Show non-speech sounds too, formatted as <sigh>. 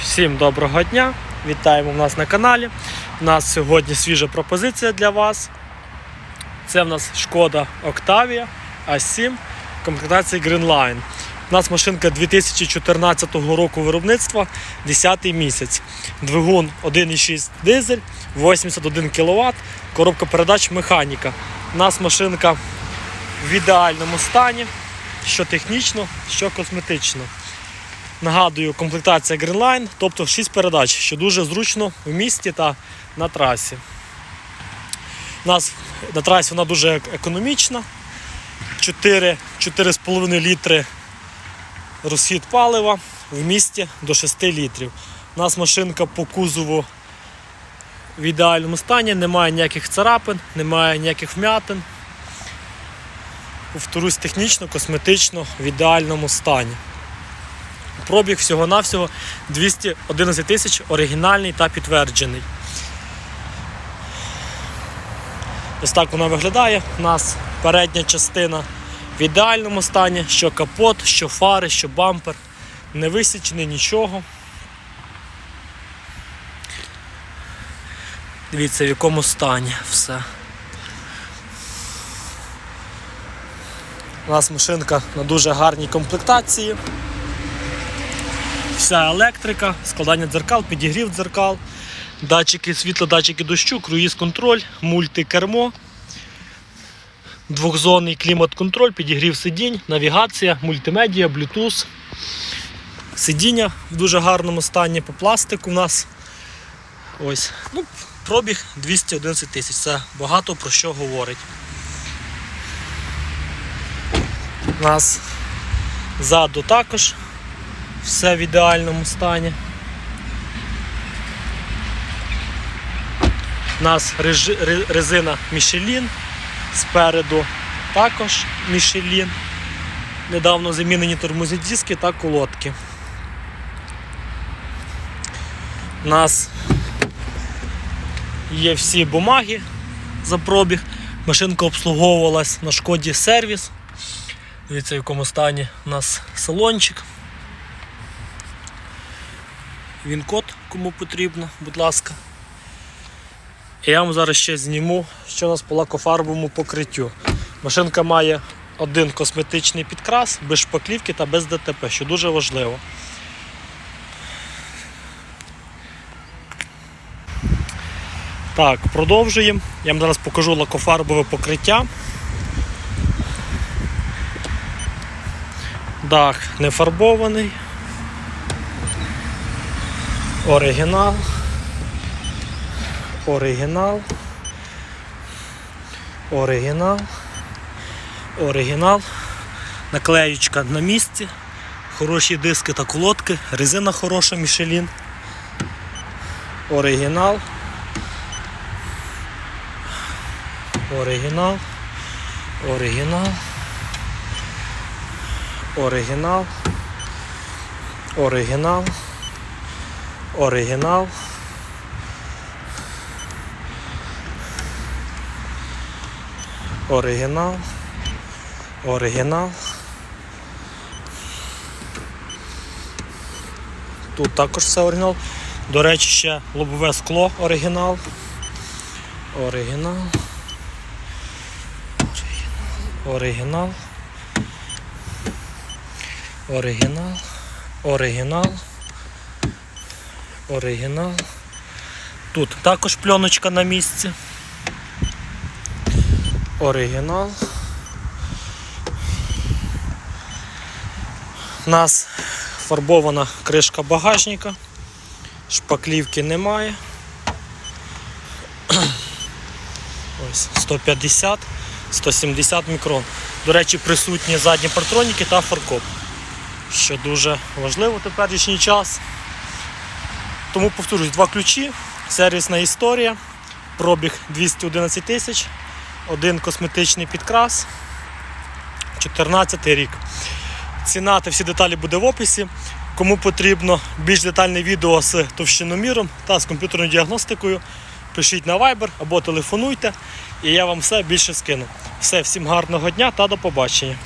Всім доброго дня! Вітаємо в нас на каналі. У нас сьогодні свіжа пропозиція для вас. Це в нас шкода Octavia A7 комплектації Greenline. У нас машинка 2014 року виробництва, 10 місяць. Двигун 1,6 дизель, 81 кВт, коробка передач механіка. У нас машинка в ідеальному стані, що технічно, що косметично. Нагадую, комплектація Greenline, тобто 6 передач, що дуже зручно в місті та на трасі. У нас на трасі вона дуже економічна. 4, 4,5 літри розхід палива в місті до 6 літрів. У нас машинка по кузову в ідеальному стані, немає ніяких царапин, немає ніяких вмятин. Повторюсь, технічно, косметично в ідеальному стані. Пробіг всього-навсього 211 тисяч оригінальний та підтверджений. Ось так вона виглядає. У нас передня частина в ідеальному стані, що капот, що фари, що бампер. Не висічений нічого. Дивіться, в якому стані все. У нас машинка на дуже гарній комплектації. Вся електрика, складання дзеркал, підігрів дзеркал, датчики світла, датчики дощу, круїз-контроль, мультикермо, двохзонний клімат-контроль, підігрів сидінь, навігація, мультимедіа, Bluetooth. Сидіння в дуже гарному стані по пластику у нас. Ось. Ну, Пробіг 211 тисяч. Це багато про що говорить. У нас ззаду також все в ідеальному стані. У нас резина Michelin, спереду також Michelin. Недавно замінені тормозні диски та колодки. У нас є всі бумаги за пробіг. Машинка обслуговувалась на шкоді сервіс. Дивіться, в якому стані у нас салончик. Він код, кому потрібно, будь ласка. І я вам зараз ще зніму, що у нас по лакофарбовому покриттю. Машинка має один косметичний підкрас, без шпаклівки та без ДТП, що дуже важливо. Так, продовжуємо. Я вам зараз покажу лакофарбове покриття. Дах не фарбований. Оригінал. Оригінал. Оригінал. Оригінал. Наклеючка на місці. Хороші диски та колодки. Резина хороша Мішелін. Оригінал. Оригінал. Оригінал. Оригінал. Оригінал. Оригінал. Оригінал. Оригінал. Тут також все оригінал. До речі, ще лобове скло оригінал. Оригінал. Оригінал. Оригінал. Оригінал. Оригінал. Тут також пленочка на місці. Оригінал. У нас фарбована кришка багажника. Шпаклівки немає. <clears throat> Ось 150, 170 мікрон. До речі, присутні задні партроніки та фаркоп, що дуже важливо в теперішній час. Тому повторюсь, два ключі, сервісна історія, пробіг 211 тисяч, один косметичний підкрас, 14 рік. Ціна та всі деталі буде в описі. Кому потрібно більш детальне відео з товщиноміром та з комп'ютерною діагностикою, пишіть на Viber або телефонуйте, і я вам все більше скину. Все, всім гарного дня та до побачення.